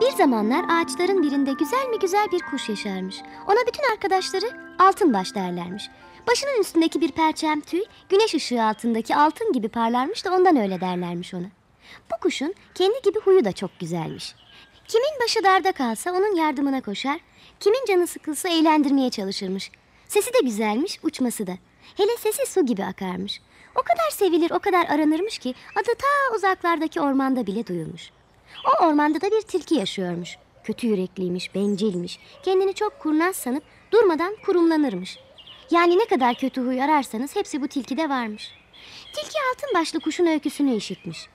Bir zamanlar ağaçların birinde güzel mi güzel bir kuş yaşarmış. Ona bütün arkadaşları altın baş derlermiş. Başının üstündeki bir perçem tüy güneş ışığı altındaki altın gibi parlarmış da ondan öyle derlermiş ona. Bu kuşun kendi gibi huyu da çok güzelmiş. Kimin başı darda kalsa onun yardımına koşar, kimin canı sıkılsa eğlendirmeye çalışırmış. Sesi de güzelmiş, uçması da. Hele sesi su gibi akarmış. O kadar sevilir, o kadar aranırmış ki adı ta uzaklardaki ormanda bile duyulmuş. O ormanda da bir tilki yaşıyormuş. Kötü yürekliymiş, bencilmiş. Kendini çok kurnaz sanıp durmadan kurumlanırmış. Yani ne kadar kötü huy ararsanız hepsi bu tilkide varmış. Tilki altın başlı kuşun öyküsünü işitmiş.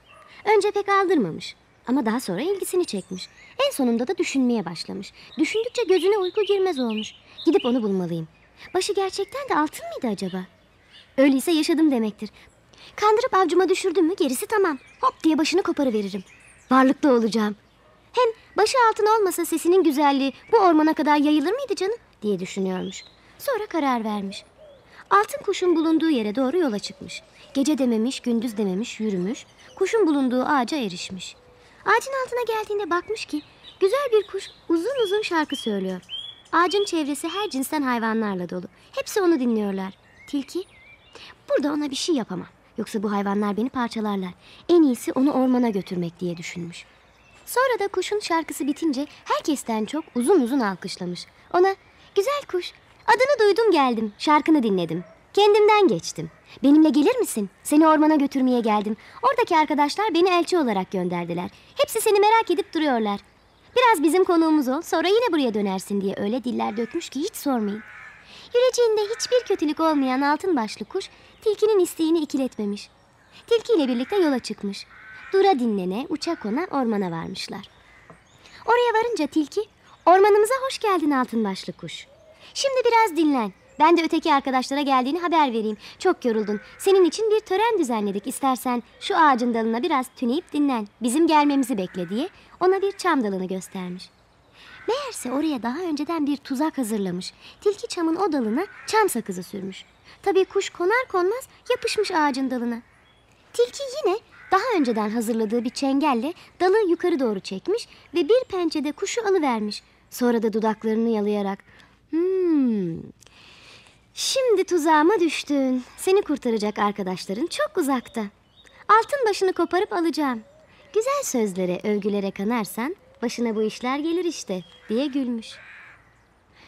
Önce pek aldırmamış ama daha sonra ilgisini çekmiş. En sonunda da düşünmeye başlamış. Düşündükçe gözüne uyku girmez olmuş. Gidip onu bulmalıyım. Başı gerçekten de altın mıydı acaba? Öyleyse yaşadım demektir. Kandırıp avcuma düşürdüm mü gerisi tamam. Hop diye başını koparıveririm. Varlıklı olacağım. Hem başı altın olmasa sesinin güzelliği bu ormana kadar yayılır mıydı canım diye düşünüyormuş. Sonra karar vermiş. Altın kuşun bulunduğu yere doğru yola çıkmış. Gece dememiş, gündüz dememiş, yürümüş. Kuşun bulunduğu ağaca erişmiş. Ağacın altına geldiğinde bakmış ki güzel bir kuş uzun uzun şarkı söylüyor. Ağacın çevresi her cinsten hayvanlarla dolu. Hepsi onu dinliyorlar. Tilki, burada ona bir şey yapamam. Yoksa bu hayvanlar beni parçalarlar. En iyisi onu ormana götürmek diye düşünmüş. Sonra da kuşun şarkısı bitince herkesten çok uzun uzun alkışlamış. Ona güzel kuş adını duydum geldim şarkını dinledim. Kendimden geçtim. Benimle gelir misin? Seni ormana götürmeye geldim. Oradaki arkadaşlar beni elçi olarak gönderdiler. Hepsi seni merak edip duruyorlar. Biraz bizim konuğumuz ol sonra yine buraya dönersin diye öyle diller dökmüş ki hiç sormayın. Yüreceğinde hiçbir kötülük olmayan altın başlı kuş tilkinin isteğini ikiletmemiş. Tilki ile birlikte yola çıkmış. Dura dinlene, uça kona ormana varmışlar. Oraya varınca tilki, ormanımıza hoş geldin altın başlı kuş. Şimdi biraz dinlen. Ben de öteki arkadaşlara geldiğini haber vereyim. Çok yoruldun. Senin için bir tören düzenledik. İstersen şu ağacın dalına biraz tüneyip dinlen. Bizim gelmemizi bekle diye ona bir çam dalını göstermiş. Meğerse oraya daha önceden bir tuzak hazırlamış. Tilki çamın o dalına çam sakızı sürmüş. Tabii kuş konar konmaz yapışmış ağacın dalına. Tilki yine daha önceden hazırladığı bir çengelle dalı yukarı doğru çekmiş ve bir pençede kuşu alıvermiş. Sonra da dudaklarını yalayarak Hmm. Şimdi tuzağıma düştün. Seni kurtaracak arkadaşların çok uzakta. Altın başını koparıp alacağım. Güzel sözlere, övgülere kanarsan başına bu işler gelir işte diye gülmüş.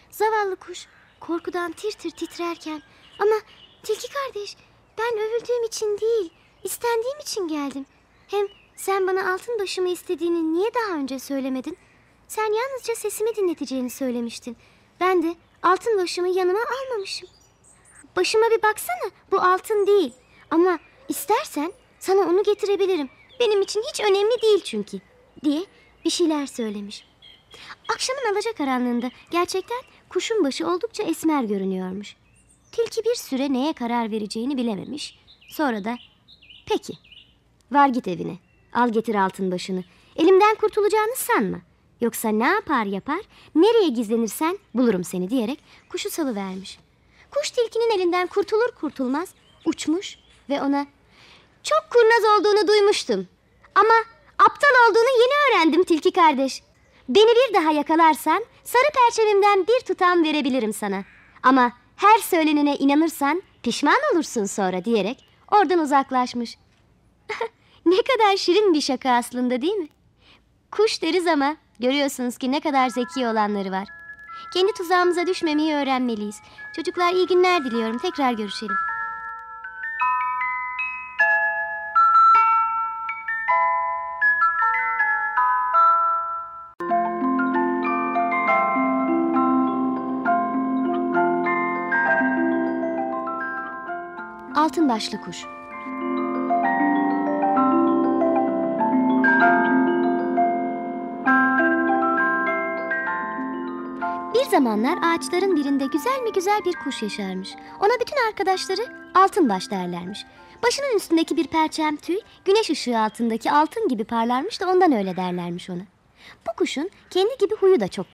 Zavallı kuş korkudan tir tir titrerken ama tilki kardeş ben övüldüğüm için değil istendiğim için geldim. Hem sen bana altın başımı istediğini niye daha önce söylemedin? Sen yalnızca sesimi dinleteceğini söylemiştin. Ben de altın başımı yanıma almamışım. Başıma bir baksana bu altın değil. Ama istersen sana onu getirebilirim. Benim için hiç önemli değil çünkü diye bir şeyler söylemiş. Akşamın alacakaranlığında gerçekten kuşun başı oldukça esmer görünüyormuş. Tilki bir süre neye karar vereceğini bilememiş. Sonra da peki var git evine al getir altın başını. Elimden kurtulacağını sanma. Yoksa ne yapar yapar nereye gizlenirsen bulurum seni diyerek kuşu salıvermiş. Kuş tilkinin elinden kurtulur kurtulmaz uçmuş ve ona çok kurnaz olduğunu duymuştum. Ama aptal olduğunu yeni öğrendim tilki kardeş. Beni bir daha yakalarsan sarı perçemimden bir tutam verebilirim sana. Ama her söylenene inanırsan pişman olursun sonra diyerek oradan uzaklaşmış. ne kadar şirin bir şaka aslında değil mi? Kuş deriz ama görüyorsunuz ki ne kadar zeki olanları var. Kendi tuzağımıza düşmemeyi öğrenmeliyiz. Çocuklar iyi günler diliyorum. Tekrar görüşelim. Altın başlı kuş. Bir zamanlar ağaçların birinde güzel mi güzel bir kuş yaşarmış. Ona bütün arkadaşları altın baş derlermiş. Başının üstündeki bir perçem tüy güneş ışığı altındaki altın gibi parlarmış da ondan öyle derlermiş ona. Bu kuşun kendi gibi huyu da çok